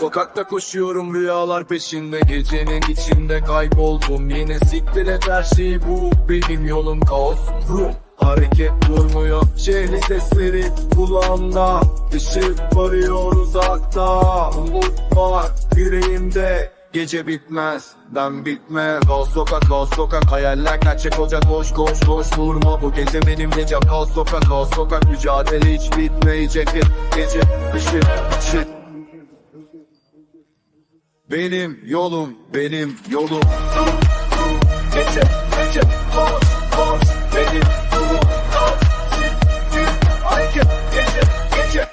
Sokakta koşuyorum rüyalar peşinde. Gecenin içinde kayboldum. Yine siktir et her şey bu Benim yolum. Kaos Ruh Hareket durmuyor. Şehri sesleri kulağımda. Işık varıyor uzakta. Umut var yüreğimde. Gece bitmez, ben bitmez. Kaos sokak, kaos sokak. Hayaller gerçek olacak. Koş koş koş Vurma. Bu gece benim gecem Kaos sokak, kaos sokak. Mücadele hiç bitmeyecek. Gece ışık ışık benim yolum, benim yolum. Gece, gece, koş, koş, benim yolum. Hareket, gece, gece.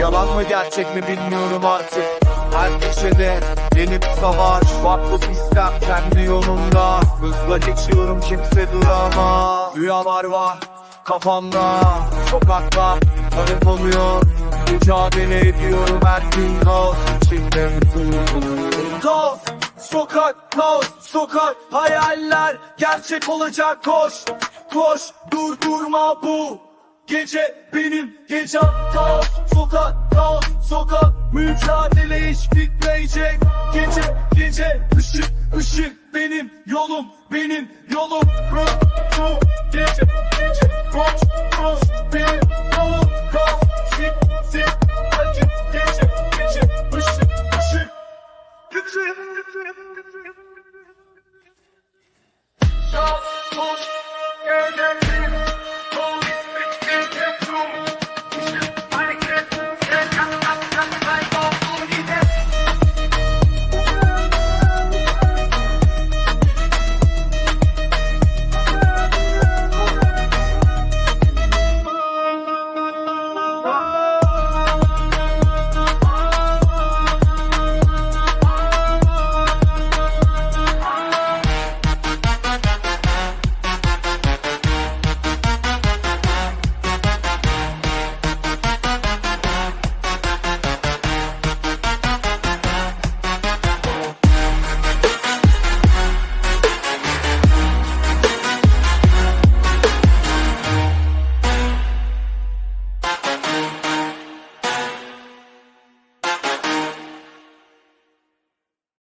Yalan mı gerçek mi bilmiyorum artık. Her köşede yeni bir savaş. Farklı sistem kendi yolunda. Hızla geçiyorum kimse duramaz. Rüyalar var kafamda. Sokaklar garip oluyor. Mücadele ediyorum her gün. Kaos içinde. Kaos, sokak, kaos, sokak. Hayaller gerçek olacak. Koş Koş, durdurma bu. Gece benim gecem kaos. Sokak, kaos, sokak. Mücadele hiç bitmeyecek. Gece, gece, ışık, ışık. Benim yolum, benim yolum. Ruh, ruh, gece, gece koş, Gece, gece